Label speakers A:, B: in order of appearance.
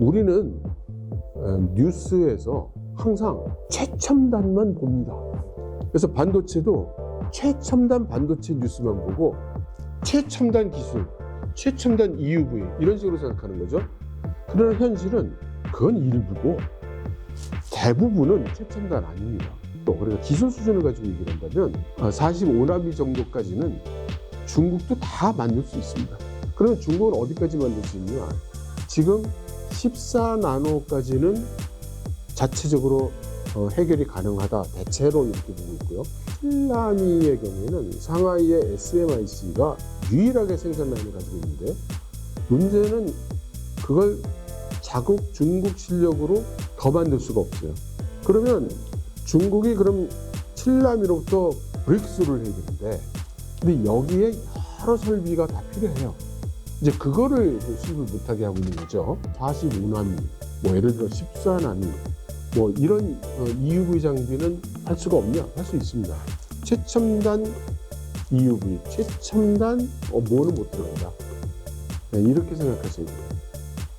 A: 우리는 어, 뉴스에서 항상 최첨단만 봅니다. 그래서 반도체도 최첨단 반도체 뉴스만 보고 최첨단 기술, 최첨단 EUV 이런 식으로 생각하는 거죠. 그러나 현실은 그건 일부고 대부분은 최첨단 아닙니다. 또 그래서 기술 수준을 가지고 얘기를 한다면 45나미 정도까지는 중국도 다 만들 수 있습니다. 그러면 중국은 어디까지 만들 수 있냐? 지금 14나노까지는 자체적으로 어, 해결이 가능하다. 대체로 이렇게 보고 있고요. 7나미의 경우에는 상하이의 SMIC가 유일하게 생산 라인을 가지고 있는데 문제는 그걸 자국 중국 실력으로 더 만들 수가 없어요. 그러면 중국이 그럼 7나미로부터 브레이크스루를 해야 되는데 근데 여기에 여러 설비가 다 필요해요. 이제 그거를 수입을 못하게 하고 있는 거죠. 45나미, 뭐 예를 들어 14나미, 뭐 이런 어, EUV 장비는 할 수가 없냐? 할 수 있습니다. 최첨단 EUV, 최첨단 어, 뭐는 못 들어간다. 네, 이렇게 생각하시면 돼요.